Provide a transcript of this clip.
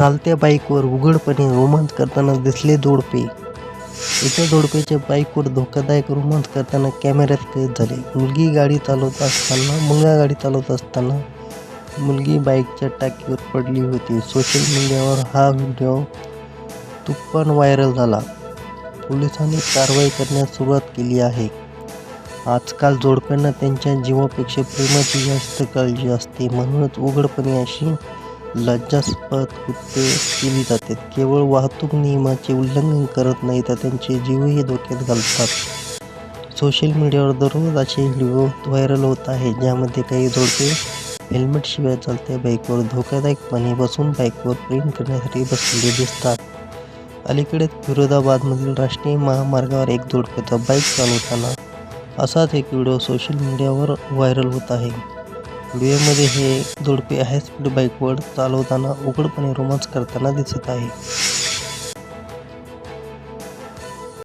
चालत्या बाईकवर उघडपणे रोमांस करताना दिसले जोडपे एका जोडपेच्या बाईकवर धोकादायक रोमांस करताना कॅमेऱ्यात कैद झाले. मुलगी गाडी चालवत असताना मुलगा गाडी चालवत असताना मुलगी बाईकच्या टाकीवर पडली होती. सोशल मीडियावर हा व्हिडिओ तुफान व्हायरल झाला. पोलिसांनी कारवाई करण्यास सुरुवात केली आहे. आजकाल जोडप्यांना त्यांच्या जीवापेक्षा प्रेमाची जास्त काळजी असते. म्हणूनच उघडपणे अशी लज्जास्पद कृत्ये केली जातात केवळ वाहतूक नियमाचे उल्लंघन करत नाही तर त्यांचे जीवही धोक्यात घालतात. सोशल मीडियावर दररोज असे व्हिडिओ व्हायरल होत आहे ज्यामध्ये काही जोडपे हेल्मेटशिवाय चालते बाईकवर धोकादायकपणे बसून बाईकवर प्रेम करण्यासाठी बसलेले दिसतात. अलीकडेच फिरोदाबादमधील राष्ट्रीय महामार्गावर एक जोडप्याचा बाईक चालवताना असाच एक व्हिडिओ सोशल मीडियावर व्हायरल होत आहे. व्हिडिओमध्ये हे जोडपे हायस्पीड बाईकवर चालवताना उघडपणे रोमांस करताना दिसत आहे.